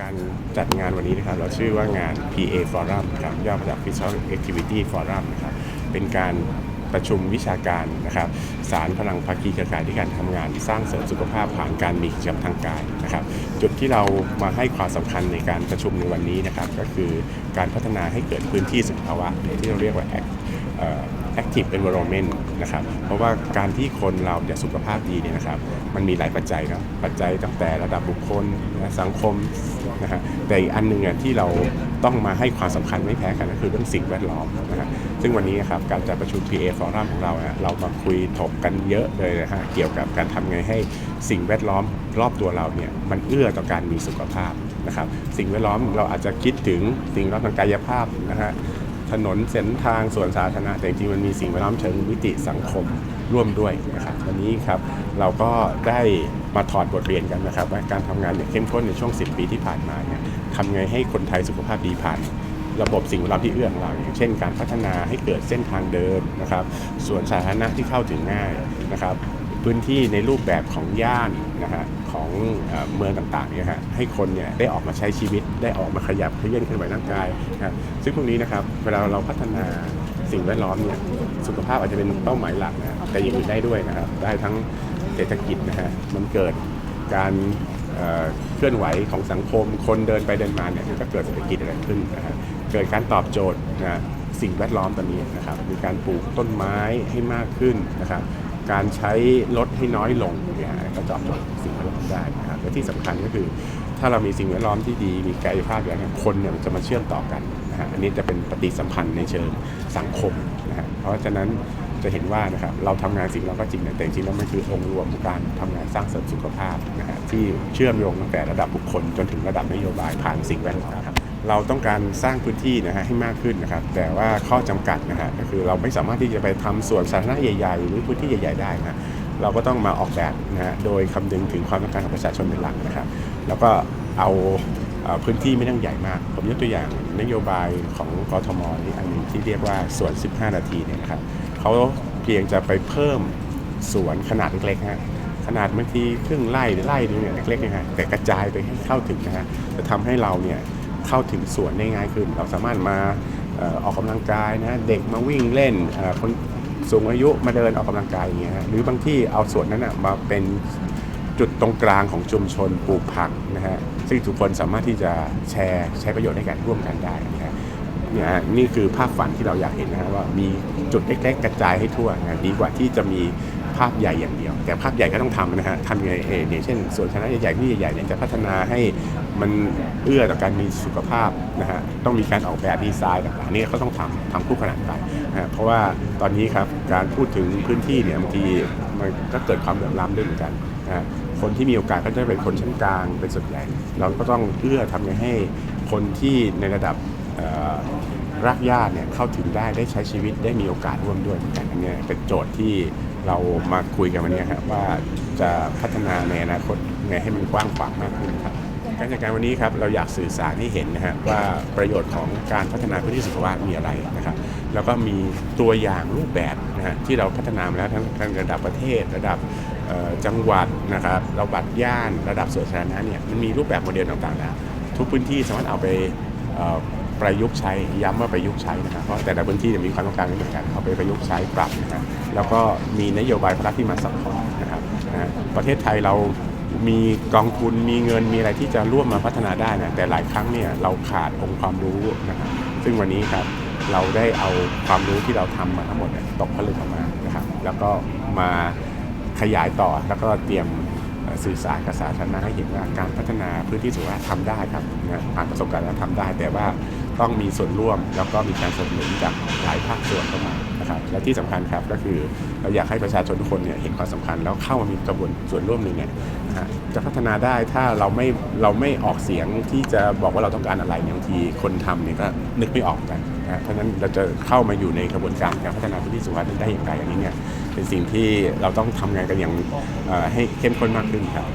การจัดงานวันนี้นะครับ เราชื่อว่างาน PA Forum นะครับย่อมาจาก Physical Activity Forum นะครับเป็นการประชุมวิชาการนะครับ สารพลังภาคีเครือข่ายที่การทำงาน สร้างเสริมสุขภาพผ่านการมีกิจกรรมทางกายนะครับ จุดที่เรามาให้ความสำคัญในการประชุมในวันนี้นะครับ ก็คือการพัฒนาให้เกิดพื้นที่สุขภาวะที่เราเรียกว่า Act เอ่อ active environment นะครับ เพราะว่าการที่คนเราจะสุขภาพดีเนี่ยนะครับ มันมีหลายปัจจัยเนาะปัจจัยตั้งแต่ระดับบุคคลนะสังคมนะฮะแต่อีกอันหนึ่งอะที่เราต้องมาให้ความสำคัญไม่แพ้กันก็คือเรื่องสิ่งแวดล้อมนะฮะซึ่งวันนี้นะครับการจัดประชุม PA Forum ของเราอะเรามาคุยถกกันเยอะเลยนะฮะเกี่ยวกับการทำไงให้สิ่งแวดล้อมรอบตัวเราเนี่ยมันเอื้อต่อการมีสุขภาพนะครับ สิ่งแวดล้อมเราอาจจะคิดถึงสิ่งแวดล้อมทางกายภาพนะฮะ ถนนเส้นทางส่วนสาธารณะแต่จริงๆมันมีสิ่งแวดล้อมเชิงวิติสังคมร่วมด้วยนะครับวันนี้ครับเราก็ได้มาถอดบทเรียนกันนะครับ ว่าการทำงานอย่างเข้มข้นในช่วง 10 ปีที่ผ่านมาเนี่ยทำไงให้คนไทยสุขภาพดีผ่านระบบสิ่งแวดล้อมที่เอื้อของเราอย่างเช่น การพัฒนาให้เกิดเส้นทางเดินนะครับส่วนสาธารณะที่เข้าถึงง่ายนะครับ พื้นที่ในรูปแบบของย่านนะฮะของเมืองต่างๆเนี่ยฮะให้คนเนี่ยได้ออกมาใช้ชีวิตได้ออกมาขยับเขยื่อนเคลื่อนไหวร่างกายนะซึ่งพวกนี้นะครับเวลาเราพัฒนาสิ่งแวดล้อมเนี่ยสุขภาพอาจจะเป็นเป้าหมายหลักนะแต่อย่างอื่นได้ด้วยนะครับได้ทั้งเศรษฐกิจนะฮะมันเกิดการเคลื่อนไหวของสังคม คนเดินไปเดินมาเนี่ยก็เกิดเศรษฐกิจอะไรขึ้นนะฮะเกิดการตอบโจทย์นะสิ่งแวดล้อมตอนนี้นะครับมีการปลูกต้นไม้ให้มากขึ้นนะครับ การใช้รถให้น้อยลงเนี่ยก็ตอบโจทย์สิ่งแวดล้อมได้นะครับและที่สำคัญก็คือ ถ้าเรามีสิ่งแวดล้อมที่ดีมีกายภาพอย่างนี้คนเนี่ยมันจะมาเชื่อมต่อกันนะฮะอันนี้จะเป็นปฏิสัมพันธ์ในเชิงสังคมนะฮะเพราะฉะนั้นจะเห็นว่านะครับเราทำงานสิ่งเราก็จริงแต่จริงแล้วมันคือองค์รวมการทำงานสร้างเสริมสุขภาพนะฮะที่เชื่อมโยงตั้งแต่ระดับบุคคลจนถึงระดับนโยบายผ่านสิ่งแวดล้อมครับ เราต้องการสร้างพื้นที่นะฮะให้มากขึ้นนะครับ แต่ว่าข้อจำกัดนะฮะก็คือเราไม่สามารถที่จะไปทำสวนสาธารณะใหญ่ๆ หรือพื้นที่ใหญ่ ๆ ได้นะเราก็ต้องมาออกแบบนะฮะโดยคำนึงถึงความต้องการของประชาชนเป็นหลักนะครับ แล้วก็เอาพื้นที่ไม่ต้องใหญ่มาก ผมยกตัวอย่างนโยบายของกทมนี่อันหนึงที่เรียกว่าสวน 15 นาทีเนี่ยนะครับเขาเพียงจะไปเพิ่มสวนขนาดเล็กๆฮะขนาดบางทีครึ่งไร่หรือไร่นึงเนี่ยเล็กๆนะฮะแต่กระจายไปให้เข้าถึงนะฮะจะทำให้เราเนี่ย เข้าถึงสวนได้ง่ายขึ้น เราสามารถมาออออกกำลังกายนะเด็กมาวิ่งเล่นคนสูงอายุมาเดินออกกำลังกายอย่างเงี้ยหรือบางที่เอาสวนนั้นนะมาเป็นจุดตรงกลางของชุมชนปลูกผักนะฮะซึ่งทุกคนสามารถที่จะแชร์ใช้ประโยชน์ในการร่วมกันได้นะฮะเนี่ยนี่คือภาพฝันที่เราอยากเห็นนะว่ามีจุดเล็กๆกระจายให้ทั่วนะดีกว่าที่จะมี ภาพใหญ่อย่างเดียว แต่ภาพใหญ่ก็ต้องทำนะฮะทำยังไงเองอย่างเช่นส่วนชนะใหญ่ๆที่ใหญ่ๆเนี่ยจะพัฒนาให้มันเอื้อต่อการมีสุขภาพนะฮะต้องมีการออกแบบดีไซน์ต่างๆนี่ก็ต้องทำทำคู่ขนานไปนะฮะเพราะว่าตอนนี้ครับการพูดถึงพื้นที่เนี่ยบางทีมันก็เกิดความเหลื่อมล้ำด้วยเหมือนกันนะฮะคนที่มีโอกาสก็จะเป็นคนชั้นกลางเป็นส่วนใหญ่เราก็ต้องเอื้อทำยังไงให้คนที่ในระดับรากหญ้าเนี่ยเข้าถึงได้ได้ใช้ชีวิตได้มีโอกาสร่วมด้วยเหมือนกันอันเนี้ยเป็นโจทย์ที่ เรามาคุยกันวันนี้ครับว่าจะพัฒนาในอนาคตไงให้มันกว้างขวางมากขึ้นครับการจัดการวันนี้ครับเราอยากสื่อสารให้เห็นนะฮะว่าประโยชน์ของการพัฒนาพื้นที่สุขภาพมีอะไรนะครับแล้วก็มีตัวอย่างรูปแบบนะฮะที่เราพัฒนามาแล้วทั้งทั้งระดับประเทศ ระดับจังหวัดนะครับระดับย่านระดับส่วนสาธารณะเนี่ยมันมีรูปแบบโมเดลต่างๆแล้วทุกพื้นที่สามารถเอาไป ประยุกต์ใช้ย้ำว่าประยุกต์ใช้นะครับเพราะแต่ละพื้นที่มีความต้องการไม่เหมือนกันเอาไปประยุกต์ใช้ปรับนะครับแล้วก็มีนโยบายพระรัฐที่มาซัพพอร์ตนะครับนะประเทศไทยเรามีกองทุนมีเงินมีอะไรที่จะร่วมมาพัฒนาได้นะแต่หลายครั้งเนี่ยเราขาดองค์ความรู้นะครับซึ่งวันนี้ครับเราได้เอาความรู้ที่เราทำมาทั้งหมดตกผลึกออกมานะครับแล้วก็มาขยายต่อแล้วก็เตรียมสื่อสารกับสาธารณะให้เห็นว่าการพัฒนาพื้นที่สุขภาพทำได้ครับนะผ่านประสบการณ์แล้วทำได้ แต่ว่า ต้องมีส่วนร่วมแล้วก็มีการสนับสนุนจากหลายภาคส่วนเข้ามานะครับและที่สำคัญครับก็คือเราอยากให้ประชาชนทุกคนเนี่ยเห็นความสำคัญแล้วเข้ามามีกระบวนส่วนร่วมหนึ่งเนี่ยจะพัฒนาได้ถ้าเราไม่เราไม่ออกเสียงที่จะบอกว่าเราต้องการอะไรบางทีคนทำเนี่ยก็นึกไม่ออกกันนะเพราะนั้นเราจะเข้ามาอยู่ในกระบวนการการพัฒนาพื้นที่สุขภาพได้อย่างไรอันนี้เนี่ยเป็นสิ่งที่เราต้องทำงานกันอย่างให้เข้มข้นมากขึ้นครับ